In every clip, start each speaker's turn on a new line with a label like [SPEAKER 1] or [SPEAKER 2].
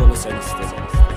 [SPEAKER 1] Bunu sen istedin.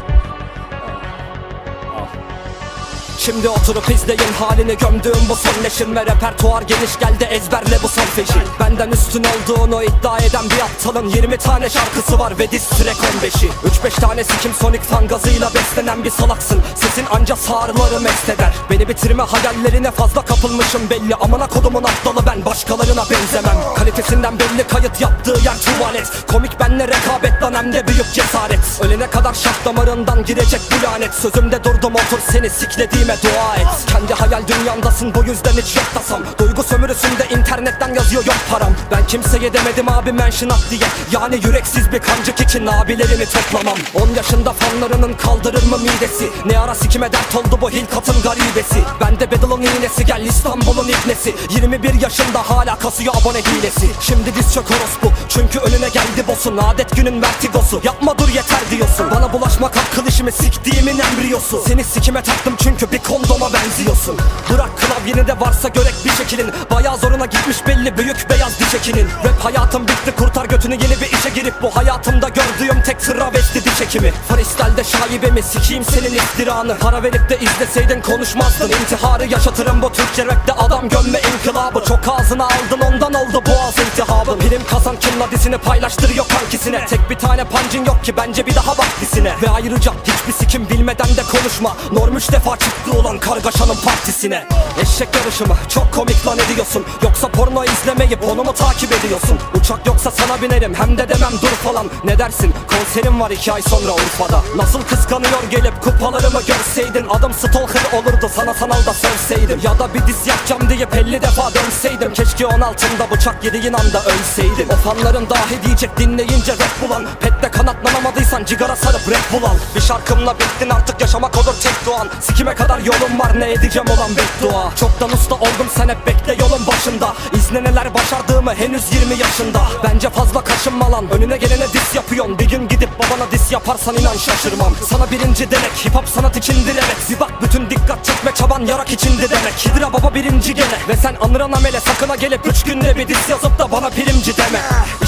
[SPEAKER 1] Şimdi oturup izleyin halini gömdüğüm bu son leşin Ve repertuar geniş geldi ezberle bu son feşi Benden üstün olduğunu iddia eden bir aptalın 20 tane şarkısı var ve diz track 15'i 3-5 tane sikim sonik fan gazıyla beslenen bir salaksın. Sesin anca sağırları mest eder. Beni bitirme hayallerine fazla kapılmışım belli. Amına kodumun aptalı ben başkalarına benzemem. Kalitesinden belli kayıt yaptığı yer tuvalet. Komik benle rekabet lan hem de büyük cesaret. Ölene kadar şah damarından girecek bu lanet. Sözümde durdum otur seni siklediğime dua et. Kendi hayal dünyandasın bu yüzden hiç yok tasam Duygu sömürüsünde internetten yazıyor yok param. Ben kimseye demedim abi mention at diye. Yani yüreksiz bir kancık için abilerimi toplamam. 10 yaşında fanlarının kaldırır mı midesi? Ne ara sikime dert oldu bu hilkatın garibesi? Bende Bedel'ın iğnesi gel İstanbul'un ibnesi. 21 yaşında hala kasıyor abone hilesi. Şimdi diz çök orospu çünkü önüne geldi boss'un Adet günün vertigosu yapma dur yeter diyorsun. Bana bulaşmak akıl işimi siktiğimin embriyosu. Seni sikime taktım çünkü bir kondoma benziyorsun. Bırak klavyeni de varsa görek bir şekilin. Bayağı zoruna gitmiş belli büyük beyaz diş ekinin Rap hayatım bitti kurtar götünü yeni bir işe girip Bu hayatımda gördüğüm tek travesti diş ekimi Freestyle'de şaibemi sikeyim senin iftiranı. Para verip de izleseydin konuşmazdın. İntiharı yaşatırım bu Türkçe rapte. Adam gömme inkılabı. Çok ağzına aldın ondan oldu boğaz iltihabı Prim kazan kimla dizini paylaştırıyor kankisine. Tek bir tane pancın yok ki bence bir daha bak dizine Ve ayrıca hiçbir sikim bilmeden de konuşma. Norm üç defa çıktı olan kargaşanın partisine. Eşek yarışı mı çok komik lan ediyorsun. Yoksa porno izlemeyip onu mu takip ediyorsun? Uçak yoksa sana binerim hem de demem dur falan. Ne dersin? Konserim var iki ay sonra Urfa'da. Nasıl kıskanıyor gelip kupalarımı görseydin? Adım stalker olurdu sana sanalda sövseydim. Ya da bir diz yapacağım diye 50 defa dönseydim. Keşke 16'ımda bıçak yediğin anda ölseydim. O fanların dahi diyecek dinleyince rap bulan. Pette kanatlanamadıysan cigara sarıp rap bul al Bir şarkımla bittin artık yaşamak olur tek doğan. Sikime kadar yolum var ne edeceğim olan beddua. Çoktan usta oldum sen hep bekle yolun başında. İzle neler başardığımı henüz 20 yaşında. Bence fazla kaşınma lan önüne gelene dis yapıyorsun. Bir gün gidip babana dis yaparsan inan şaşırmam. Sana birinci demek hip hop sanat içindir evet. Bir bak bütün dikkat çekme çaban yarak içindi demek. Hidra baba birinci gene. Ve sen anıran amele sakına gelip Üç günde bir dis yazıp da bana primci deme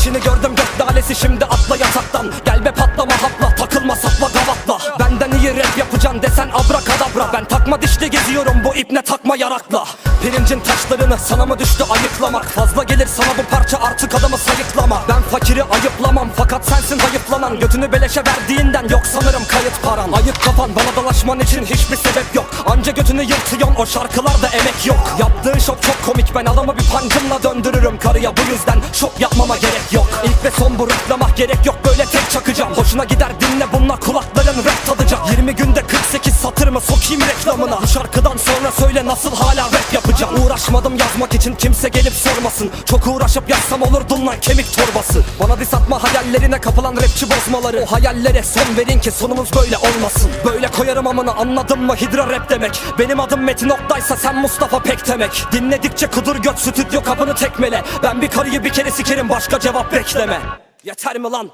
[SPEAKER 1] Ateşini gördüm gök lalesi şimdi atla yataktan. Gel be patlama hapla takılma sapla gavatla Benden iyi rap yapacaksın desen abrakadabra. Ben takma dişli geziyorum ipne takma yarakla. Pirincin taşlarını sana mı düştü ayıklamak? Fazla gelir sana bu parça artık adamı sayıklama. Ben fakiri ayıplamam fakat sensin hayıflanan Götünü beleşe verdiğinden yok sanırım kayıt paran. Ayıp kafan bana dalaşman için hiçbir sebep yok. Anca götünü yırtıyorsun o şarkılarda emek yok. Yaptığın şok çok komik ben adamı bir pancımla döndürürüm. Karıya Bu yüzden şok yapmama gerek yok. İlk ve son bu gerek yok böyle tek çakacağım. Hoşuna gider dinle bunlar kulakların rap tadacak. 20 günde 48 satır mı sokayım reklamına. Bu şarkıdan sonra söyle nasıl hala rap yapacağım. Uğraşmadım yazmak için kimse gelip sormasın. Çok uğraşıp yazsam olurdun lan kemik torbası. Bana dis atma hayallerine kapılan rapçi bozmaları. O hayallere son verin ki sonumuz böyle olmasın. Böyle koyarım amına anladın mı? Hidra rap demek. Benim adım Metin Oktay'sa sen Mustafa Pek demek. Dinledikçe kudur göt stüdyo kapını tekmele. Ben bir karıyı bir kere sikerim başka cevap bekleme. Yeter mi lan?